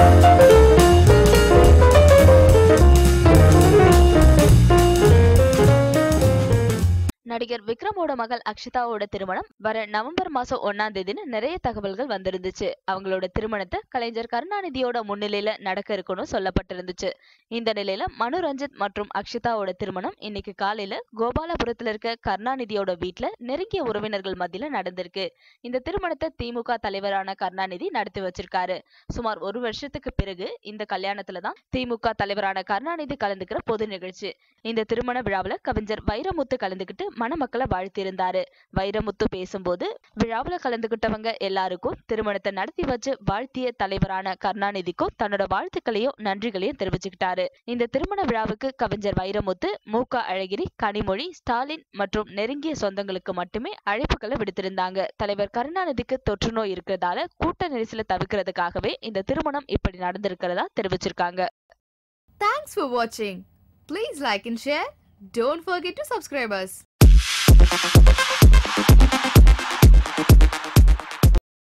Thank நடிகர் விக்ரமோட மகள் அக்ஷிதாவோட திருமணம் வர நவம்பர் மாசம் ஒன்னாம் தேதின்னு நிறைய தகவல்கள் வந்திருந்துச்சு. அவங்களோட திருமணத்தை கலைஞர் கருணாநிதியோட முன்னிலையில நடக்க இருக்குன்னு சொல்லப்பட்டிருந்துச்சு. இந்த நிலையில மனு ரஞ்சித் மற்றும் அக்ஷிதாவோட திருமணம் இன்னைக்கு காலையில கோபாலபுரத்துல இருக்க கருணாநிதியோட வீட்டுல நெருங்கிய உறவினர்கள் மத்தியில நடந்திருக்கு. இந்த திருமணத்தை திமுக தலைவரான கருணாநிதி நடத்தி வச்சிருக்காரு. சுமார் ஒரு வருஷத்துக்கு பிறகு இந்த கல்யாணத்துல தான் திமுக தலைவரான கருணாநிதி கலந்துக்கிற பொது நிகழ்ச்சி. இந்த திருமண விழாவில் கவிஞர் வைரமுத்து கலந்துக்கிட்டு மணமக்களை வாழ்த்தியிருந்தாரு. வைரமுத்து பேசும்போது விழாவில் கலந்துக்கிட்டவங்க எல்லாருக்கும் திருமணத்தை நடத்தி வச்சு வாழ்த்திய தலைவரான கருணாநிதிக்கும் தன்னோட வாழ்த்துக்களையும் நன்றிகளையும் தெரிவிச்சுக்கிட்டாரு. இந்த திருமண விழாவுக்கு கவிஞர் வைரமுத்து மு. க. அழகிரி கனிமொழி ஸ்டாலின் மற்றும் நெருங்கிய சொந்தங்களுக்கு மட்டுமே அழைப்புகளை விடுத்திருந்தாங்க. தலைவர் கருணாநிதிக்கு தொற்று நோய் இருக்கிறதால கூட்ட நெரிசலை தவிர்க்கிறதுக்காகவே இந்த திருமணம் இப்படி நடந்திருக்கிறதா தெரிவிச்சிருக்காங்க. Thanks for watching. Please like and share. Don't forget to subscribe Música